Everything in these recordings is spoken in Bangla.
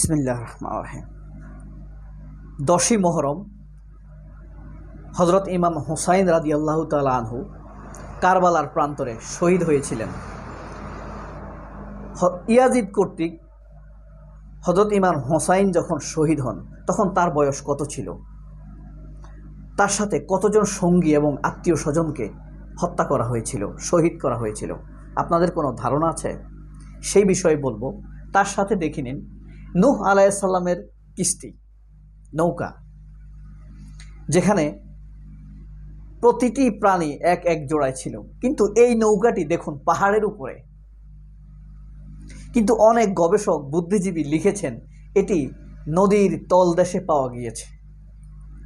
বিসমিল্লাহ রহমান রাহিম। দশই মহরম হজরত ইমাম হুসাইন রাদি আল্লাহ আনহু কারবালার প্রান্তরে শহীদ হয়েছিলেন। ইয়াজিদ কর্তৃক হজরত ইমাম হোসাইন যখন শহীদ হন, তখন তার বয়স কত ছিল? তার সাথে কতজন সঙ্গী এবং আত্মীয় স্বজনকে হত্যা করা হয়েছিল, শহীদ করা হয়েছিল? আপনাদের কোনো ধারণা আছে? সেই বিষয়ে বলব। তার সাথে দেখে নিন নূহ আলাইসাল্লামের কিস্তি, নৌকা, যেখানে প্রতিটি প্রাণী এক এক জোড়ায় ছিল। কিন্তু এই নৌকাটি দেখুন পাহাড়ের উপরে। কিন্তু অনেক গবেষক, বুদ্ধিজীবী লিখেছেন, এটি নদীর তলদেশে পাওয়া গিয়েছে।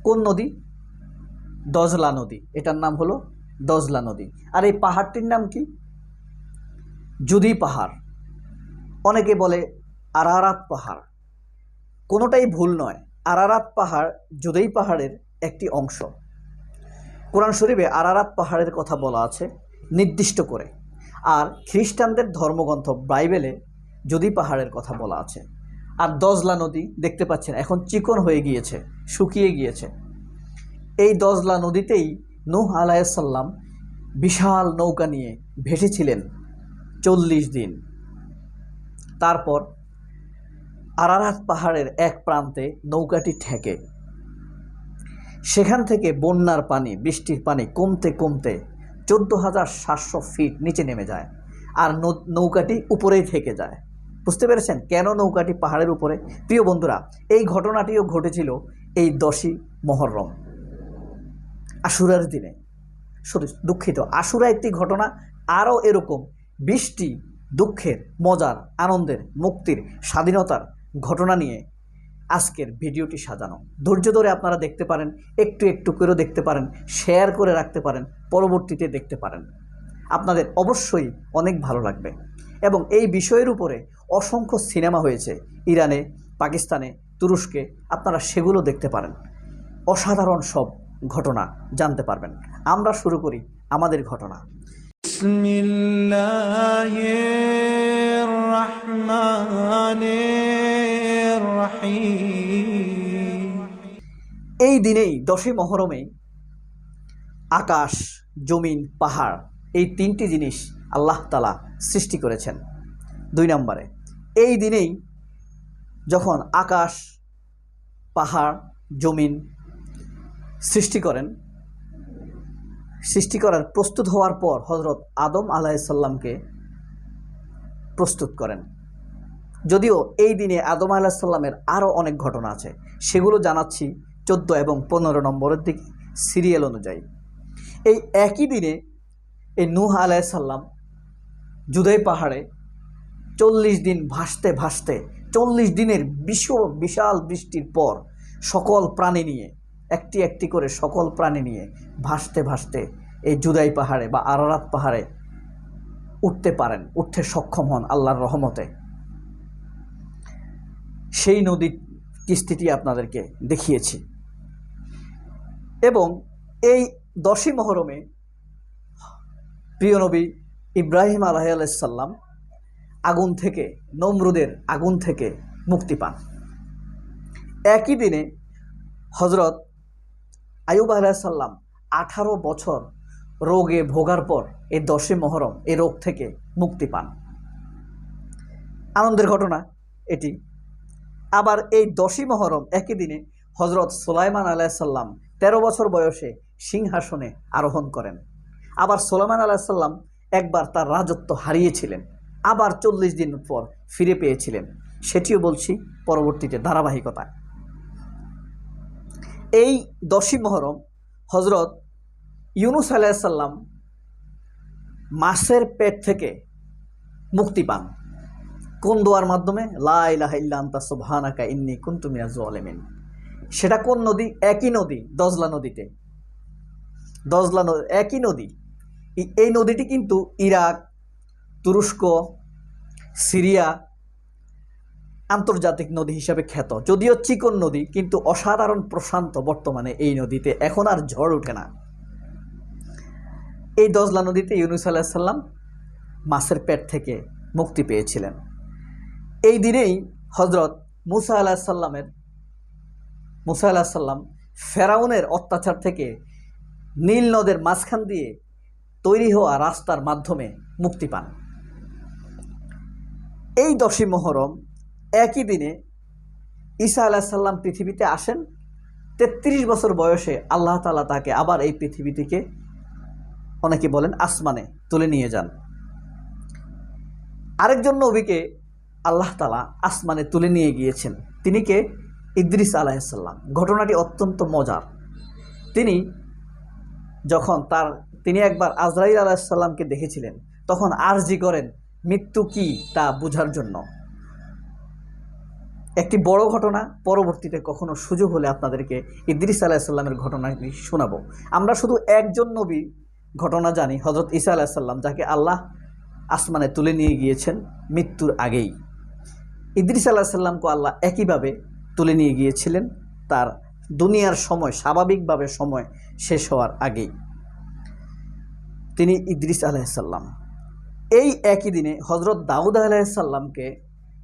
কোন নদী? দজলা নদী। এটার নাম হলো দজলা নদী। আর এই পাহাড়টির নাম কি? জুদি পাহাড়। অনেকে বলে আরারাত পাহাড়। কোনোটাই ভুল নয়, আরারাত পাহাড় জুদেই পাহাড়ের একটি অংশ। কোরআন শরীফে আরারাত পাহাড়ের কথা বলা আছে, নির্দিষ্ট করে। আর খ্রিস্টানদের ধর্মগ্রন্থ বাইবেলে যদি পাহাড়ের কথা বলা আছে। আর দজলা নদী দেখতে পাচ্ছেন, এখন চিকন হয়ে গিয়েছে, শুকিয়ে গিয়েছে। এই দজলা নদীতেই নূহ আলাইসাল্লাম বিশাল নৌকা নিয়ে ভেসেছিলেন চল্লিশ দিন। তারপর আরারাত পাহাড়ের এক প্রান্তে নৌকাটি ঠেকে। সেখান থেকে বন্যার পানি, বৃষ্টির পানি কমতে কমতে চোদ্দ হাজার সাতশো ফিট নিচে নেমে যায় আর নৌকাটি উপরেই থেকে যায়। বুঝতে পেরেছেন কেন নৌকাটি পাহাড়ের উপরে? প্রিয় বন্ধুরা, এই ঘটনাটিও ঘটেছিল এই দশই মহরম। আশুরার দিনে। সরি দুঃখিত, আশুরা একটি ঘটনা আরও এরকম। বৃষ্টি, দুঃখের, মজার, আনন্দের, মুক্তির, স্বাধীনতার ঘটনা নিয়ে আজকের ভিডিওটি সাজানো। ধৈর্য ধরে আপনারা দেখতে পারেন, একটু একটু করেও দেখতে পারেন শেয়ার করে রাখতে পারেন, পরবর্তীতে দেখতে পারেন। আপনাদের অবশ্যই অনেক ভালো লাগবে। এবং এই বিষয়ের উপরে অসংখ্য সিনেমা হয়েছে, ইরানে, পাকিস্তানে, তুরস্কে, আপনারা সেগুলো দেখতে পারেন। অসাধারণ সব ঘটনা জানতে পারবেন। আমরা শুরু করি আমাদের ঘটনা। রহমানের এই দিনেই দশই মহরমে আকাশ, জমিন, পাহাড়, এই তিনটি জিনিস আল্লাহ তালা সৃষ্টি করেছেন। দুই নম্বরে, এই দিনেই যখন আকাশ, পাহাড়, জমিন সৃষ্টি করেন, সৃষ্টি করার প্রস্তুত হওয়ার পর হজরত আদম আলাহিসাল্লামকে প্রস্তুত করেন। যদিও এই দিনে আদম আলাহিসাল্লামের আরও অনেক ঘটনা আছে। সেগুলো জানাচ্ছি চোদ্দ এবং পনেরো নম্বরের দিকে সিরিয়াল অনুযায়ী। এই একই দিনে এই নূহ আলাইসাল্লাম জুদাই পাহাড়ে চল্লিশ দিন ভাসতে ভাসতে, চল্লিশ দিনের বিশাল বিশাল বৃষ্টির পর সকল প্রাণী নিয়ে, একটি একটি করে সকল প্রাণী নিয়ে ভাসতে ভাসতে এই জুদাই পাহাড়ে বা আরারাত পাহাড়ে উঠতে পারেন, উঠতে সক্ষম হন আল্লাহর রহমতে। সেই নদীর কিস্তিটি আপনাদেরকে দেখিয়েছি। এবং এই দশই মহরমে প্রিয় নবী ইব্রাহিম আলাহ আলাইসাল্লাম আগুন থেকে, নমরুদের আগুন থেকে মুক্তি পান। একই দিনে হজরত আয়ুব আলাইসাল্লাম আঠারো বছর রোগে ভোগার পর এই দশই মহরম এই রোগ থেকে মুক্তি পান। আনন্দের ঘটনা এটি। আবার এই দশই মহরম একই দিনে হজরত সোলাইমান আলাইসাল্লাম তেরো বছর বয়সে সিংহাসনে আরোহণ করেন। আবার সোলাইমান আলাইসাল্লাম একবার তার রাজত্ব হারিয়েছিলেন। আবার চল্লিশ দিন পর ফিরে পেয়েছিলেন। সেটিও বলছি পরবর্তীতে ধারাবাহিকতা এই দশই মহরম হজরত ইউনুস আলাইসাল্লাম মাসের পেট থেকে মুক্তি পান। কোন দোয়ার মাধ্যমে? লাইলাহাইল্লান্তা ইন্নি কুনতু মিনাজ জালিমিন। সেটা কোন নদী? একই নদী, দজলা নদীতে। দজলা নদী, একই নদী। এই- এই নদীটি কিন্তু ইরাক, তুরস্ক, সিরিয়া আন্তর্জাতিক নদী হিসাবে খ্যাত। যদিও চিকন নদী, কিন্তু অসাধারণ প্রশান্ত বর্তমানে এই নদীতে। এখন আর ঝড় ওঠে না। এই দজলা নদীতে ইউনুস আলাহিসাল্লাম মাছের পেট থেকে মুক্তি পেয়েছিলেন। এই দিনেই হজরত মুসা আলাহিসাল্লামের মুসা আলাহিসাল্লাম ফেরাউনের অত্যাচার থেকে নীল নদের মাঝখান দিয়ে তৈরি হওয়া রাস্তার মাধ্যমে মুক্তি পান। এই দশই মহরম একই দিনে ঈসা আলাহিসাল্লাম পৃথিবীতে আসেন, তেত্রিশ বছর বয়সে আল্লাহ তালা তাকে আবার এই পৃথিবী থেকে অনেকে বলেন আসমানে তুলে নিয়ে যান। আরেকজন নবীকে আল্লাহ তালা আসমানে তুলে নিয়ে গিয়েছেন। তিনি কে? ইদ্রিস আলাহিসাল্লাম ঘটনাটি অত্যন্ত মজার। তিনি যখন তার, তিনি একবার আজরাইল আলাহিসাল্লামকে দেখেছিলেন, তখন আরজি করেন, মৃত্যু কি তা বোঝার জন্য? একটি বড় ঘটনা, পরবর্তীতে কখনো সুযোগ হলে আপনাদেরকে ইদ্রিস আলাহিসাল্লামের ঘটনাটি শোনাবো। আমরা শুধু একজন নবী ঘটনা জানি হজরত ঈসা আলাহিসাল্লাম যাকে আল্লাহ আসমানে তুলে নিয়ে গিয়েছেন মৃত্যুর আগেই। ইদ্রিস আল্লাহ সাল্লামকে আল্লাহ একইভাবে তুলে নিয়ে গিয়েছিলেন। তার দুনিয়ার সময়, স্বাভাবিকভাবে সময় শেষ হওয়ার আগেই তিনি ইদ্রিস আলাইসাল্লাম এই একই দিনে হজরত দাউদ আলাইসাল্লামকে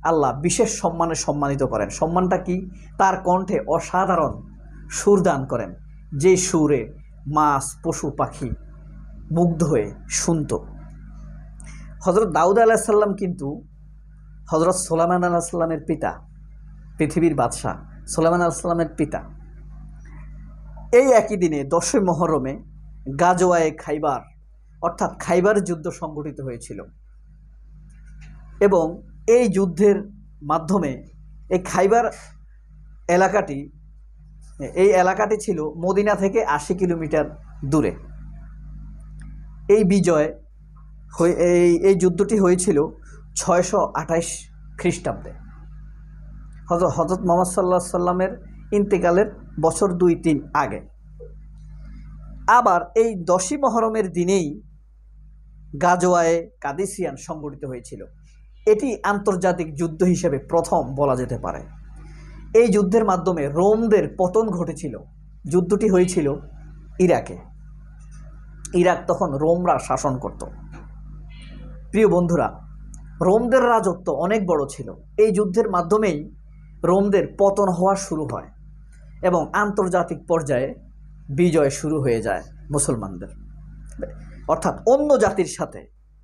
আল্লাহ বিশেষ সম্মানে সম্মানিত করেন। সম্মানটা কি? তার কণ্ঠে অসাধারণ সুর দান করেন যে সুরে মাছ, পশু, পাখি মুগ্ধ হয়ে শুনত। হজরত দাউদ আলাহিসাল্লাম কিন্তু হজরত সোলামান আল্লাহ সাল্লামের পিতা, পৃথিবীর বাদশাহ সোলামান আল্লাহ সাল্লামের পিতা। এই একই দিনে দশই মহরমে গাজোয়ায়ে খাইবার, অর্থাৎ খাইবার যুদ্ধ সংগঠিত হয়েছিল। এবং এই যুদ্ধের মাধ্যমে এই খাইবার এলাকাটি, এই এলাকাটি ছিল মদিনা থেকে আশি কিলোমিটার দূরে। এই বিজয় এই এই যুদ্ধটি হয়েছিল ছয়শো আঠাইশ খ্রিস্টাব্দে। হজরত হজরত মোহাম্মদ সাল্লাহ সাল্লামের ইন্তেকালের বছর দুই, তিন আগে। আবার এই দশই মহরমের দিনেই গাজোয়ায়ে কাদিসিয়ান সংগঠিত হয়েছিল। এটি আন্তর্জাতিক যুদ্ধ হিসেবে প্রথম বলা যেতে পারে। এই যুদ্ধের মাধ্যমে রোমদের পতন ঘটেছিল। যুদ্ধটি হয়েছিল ইরাকে। ইরাক তখন রোমরা শাসন করত। প্রিয় বন্ধুরা রোমদের রাজত্ব অনেক বড় ছিল। এই যুদ্ধের মাধ্যমেই রোমদের পতন হওয়া শুরু হয় এবং আন্তর্জাতিক পর্যায়ে বিজয় শুরু হয়ে যায় মুসলমানদের। অর্থাৎ অন্য জাতির সাথে,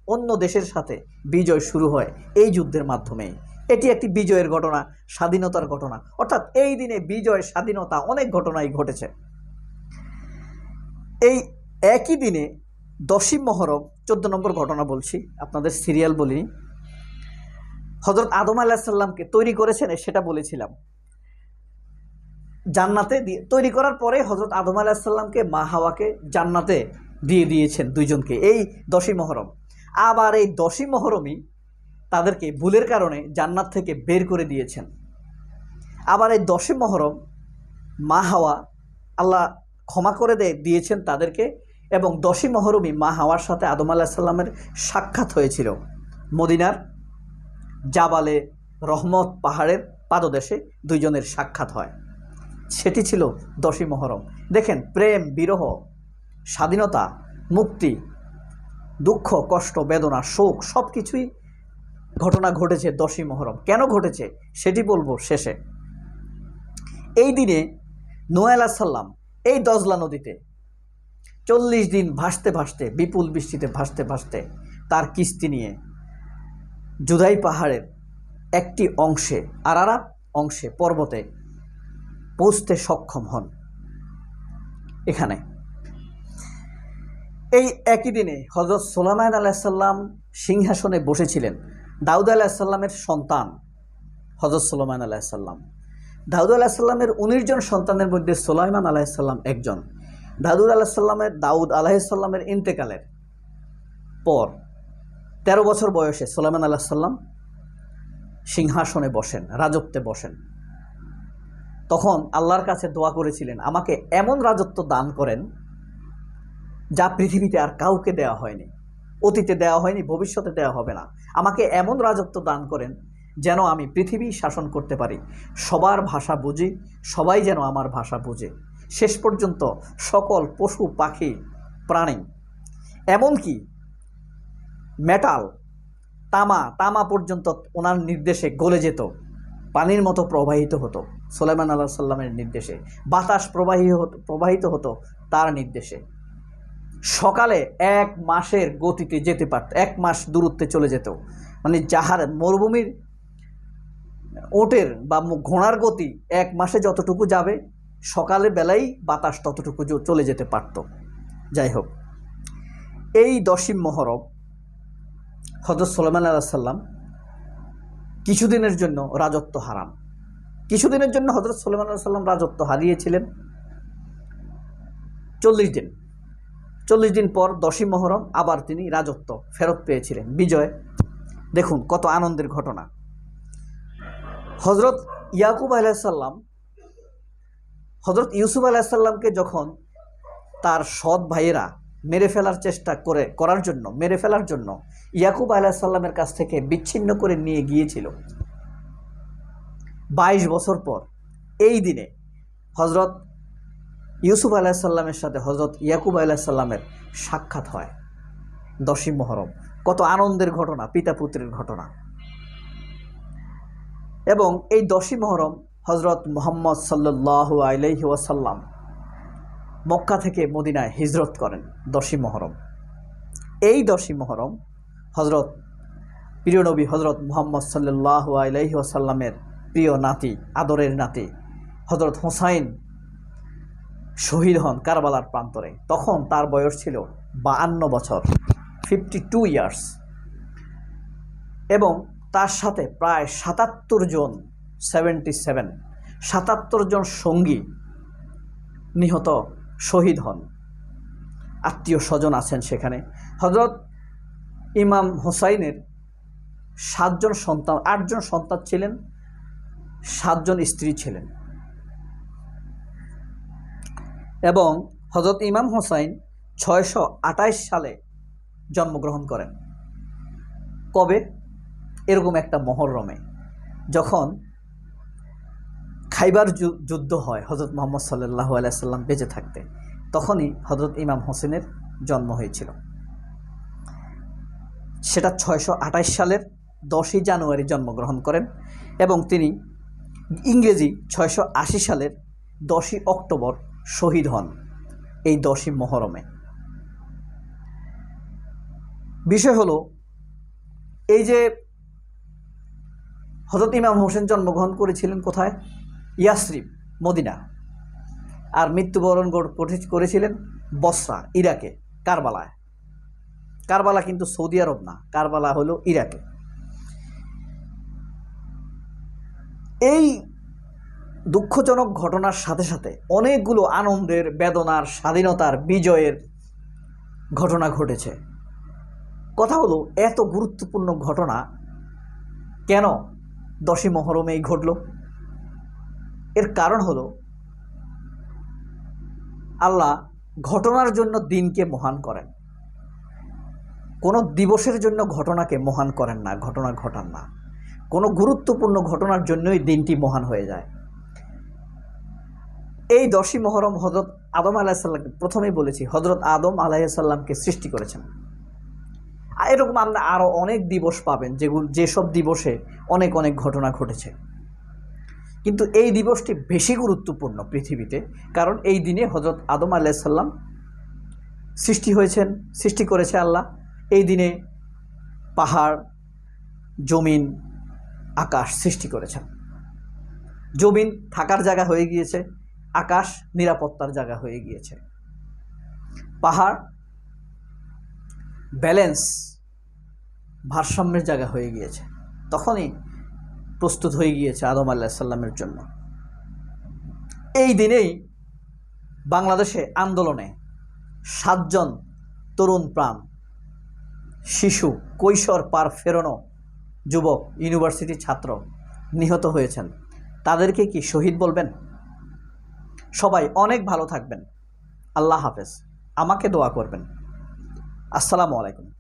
অন্য দেশের সাথে বিজয় শুরু হয় এই যুদ্ধের মাধ্যমেই। এটি একটি বিজয়ের ঘটনা, স্বাধীনতার ঘটনা। অর্থাৎ এই দিনে বিজয়, স্বাধীনতা অনেক ঘটনাই ঘটেছে। এই একই দিনে দশই মহরম, চোদ্দ নম্বর ঘটনা বলছি, আপনাদের সিরিয়াল বলিনি। হজরত আদম আলাহিসাল্লামকে তৈরি করেছেন, সেটা বলেছিলাম। জান্নাতে দিয়ে, তৈরি করার পরে হজরত আদম আলাহিসাল্লামকে মা হাওয়াকে জান্নাতে দিয়ে দিয়েছেন দুইজনকে, এই দশই মহরম। আবার এই দশই মহরমই তাদেরকে ভুলের কারণে জান্নাত থেকে বের করে দিয়েছেন। আবার এই দশই মহরম মা হাওয়া আল্লাহ ক্ষমা করে দে, দিয়েছেন তাদেরকে, এবং দশই মহরমই মা হাওয়ার সাথে আদম আলাহ সাল্লামের সাক্ষাৎ হয়েছিল মদিনার জাবালে রহমত পাহাড়ের পাদদেশে দুইজনের সাক্ষাৎ হয়। সেটি ছিল দশী মহরম। দেখেন, প্রেম, বিরহ, স্বাধীনতা, মুক্তি, দুঃখ, কষ্ট, বেদনা, শোক সব কিছুই ঘটনা ঘটেছে দশই মহরম। কেন ঘটেছে? সেটি বলব শেষে। এই দিনে নোয়েলা সাল্লাম এই দজলা নদীতে চল্লিশ দিন ভাসতে ভাসতে, বিপুল বৃষ্টিতে ভাসতে ভাসতে তার কিস্তি নিয়ে জুদাই পাহাড়ের একটি অংশে আরারাত অংশে, পর্বতে পৌঁছতে সক্ষম হন। এখানে। এই একই দিনে হজরত সোলামান আলাহিসাল্লাম সিংহাসনে বসেছিলেন দাউদ আলাহিসাল্লামের সন্তান হজরত সোলামান আলাহিসাল্লাম দাউদ আলাহিসাল্লামের উনিশ জন সন্তানের মধ্যে সোলাইমান আলাহিসাল্লাম একজন। দাউদ আলাহিসাল্লামের দাউদ আলাহিসাল্লামের ইন্তেকালের পর তেরো বছর বয়সে সোলামান আল্লাহ সাল্লাম সিংহাসনে বসেন, রাজত্বে বসেন। তখন আল্লাহর কাছে দোয়া করেছিলেন, আমাকে এমন রাজত্ব দান করেন যা পৃথিবীতে আর কাউকে দেওয়া হয়নি, অতীতে দেওয়া হয়নি, ভবিষ্যতে দেওয়া হবে না। আমাকে এমন রাজত্ব দান করেন যেন আমি পৃথিবী শাসন করতে পারি, সবার ভাষা বুঝি, সবাই যেন আমার ভাষা বুঝে। শেষ পর্যন্ত সকল পশু, পাখি, প্রাণী, এমনকি মেটাল। তামা তামা পর্যন্ত ওনার নির্দেশে গলে যেত, পানির মতো প্রবাহিত হতো, সোলাইমান আল্লাহ সাল্লামের নির্দেশে। বাতাস প্রবাহী হতো, প্রবাহিত হতো তার নির্দেশে। সকালে এক মাসের গতিতে যেতে পারত, এক মাস দূরত্বে চলে যেত। মানে যাহার মরুভূমির ওটের বা ঘোড়ার গতি এক মাসে যতটুকু যাবে সকালের বেলায় বাতাস ততটুকু চলে যেতে পারত। যাই হোক, এই দশম মহরম হজরত সোলেমান আল্লাহ সাল্লাম কিছুদিনের জন্য রাজত্ব হারান। কিছুদিনের জন্য হজরত সোলেমান আল্লাহ সাল্লাম রাজত্ব হারিয়েছিলেন। চল্লিশ দিন। চল্লিশ দিন পর দশই মহরম আবার তিনি রাজত্ব ফেরত পেয়েছিলেন। বিজয়। দেখুন কত আনন্দের ঘটনা। হজরত ইয়াকুব আলাইসাল্লাম হজরত ইউসুফ আলাইসাল্লামকে যখন তার সৎ ভাইয়েরা মেরে ফেলার চেষ্টা করে, করার জন্য, মেরে ফেলার জন্য ইয়াকুব আলাইসাল্লামের কাছ থেকে বিচ্ছিন্ন করে নিয়ে গিয়েছিল। বাইশ বছর পর, এই দিনে হজরত ইউসুফ আলাইসাল্লামের সাথে হজরত ইয়াকুব আলাইসাল্লামের সাক্ষাৎ হয় দশই মহরম। কত আনন্দের ঘটনা পিতা পুত্রের ঘটনা। এবং এই দশই মহরম হজরত মোহাম্মদ সাল্লাহ আলাইহি ওয়াসাল্লাম মক্কা থেকে মদিনায় হিজরত করেন দশই মহরম। এই দশই মহরম হজরত প্রিয় নবী হজরত মোহাম্মদ সাল্লাহ আলাইহি ওয়াসাল্লামের প্রিয় নাতি, আদরের নাতি হজরত হোসাইন শহীদ হন কারবালার প্রান্তরে। তখন তার বয়স ছিল বাহান্ন বছর ফিফটি টু ইয়ার্স এবং তার সাথে প্রায় সাতাত্তর জন সেভেন্টি সেভেন সাতাত্তর জন সঙ্গী নিহত শহীদ হন। আত্মীয় স্বজন আছেন সেখানে। হজরত ইমাম হোসাইনের সাতজন সন্তান, আটজন সন্তান ছিলেন, সাতজন স্ত্রী ছিলেন। এবং হজরত ইমাম হোসাইন ছয়শো আঠাইশ সালে জন্মগ্রহণ করেন। কবে? এরকম একটা মহরমে, যখন খাইবার যুদ্ধ হয় হজরত মোহাম্মদ সাল্লাহ আলাইসাল্লাম বেঁচে থাকতে। তখনই হজরত ইমাম হোসেনের জন্ম হয়েছিল। সেটা ছয়শো সালের দশই জানুয়ারি জন্মগ্রহণ করেন এবং তিনি ইংরেজি ছয়শো আশি সালের দশই অক্টোবর শহীদ হন এই দশই মহরমে। বিষয় হলো, এই যে হজরত ইমাম হোসেন জন্মগ্রহণ করেছিলেন কোথায়? ইয়াসরিফ মদিনা। আর মৃত্যুবরণ করেছিলেন বসরা, ইরাকে, কারবালায়। কারবালা কিন্তু সৌদি আরব না, কারবালা হলো ইরাকে। এই দুঃখজনক ঘটনার সাথে সাথে অনেকগুলো আনন্দের, বেদনার, স্বাধীনতার, বিজয়ের ঘটনা ঘটেছে। কথা হলো, এত গুরুত্বপূর্ণ ঘটনা কেন দশই মহরমেই ঘটল? এর কারণ হলো, আল্লাহ ঘটনার জন্য দিনকে মহান করেন। কোনো দিবসের জন্য ঘটনাকে মহান করেন না, ঘটনা ঘটান না। কোনো গুরুত্বপূর্ণ ঘটনার জন্যই দিনটি মহান হয়ে যায়। এই দশই মহরম হজরত আদম আলাহিসাল্লামকে প্রথমেই বলেছি হজরত আদম আলাহিসাল্লামকে সৃষ্টি করেছেন। এরকম আমরা আরও অনেক দিবস পাবেন, যেগুলো যেসব দিবসে অনেক অনেক ঘটনা ঘটেছে। কিন্তু এই দিবসটি বেশি গুরুত্বপূর্ণ পৃথিবীতে, কারণ এই দিনে হজরত আদম আলাইসাল্লাম সৃষ্টি হয়েছেন, সৃষ্টি করেছে আল্লাহ। এই দিনে পাহাড়, জমিন, আকাশ সৃষ্টি করেছেন। জমিন থাকার জায়গা হয়ে গিয়েছে, আকাশ নিরাপত্তার জায়গা হয়ে গিয়েছে। পাহাড় ব্যালেন্স ভারসাম্যের জায়গা হয়ে গিয়েছে। তখনই প্রস্তুত হয়ে গিয়েছে আদম আল্লাহ সাল্লামের জন্য। এই দিনেই বাংলাদেশে আন্দোলনে সাতজন তরুণ প্রাণ, শিশু, কৈশোর, পার ফেরানো যুবক, ইউনিভার্সিটি ছাত্র নিহত হয়েছেন। তাদেরকে কি শহীদ বলবেন? সবাই অনেক ভালো থাকবেন। আল্লাহ হাফেজ। আমাকে দোয়া করবেন। আসসালামু আলাইকুম।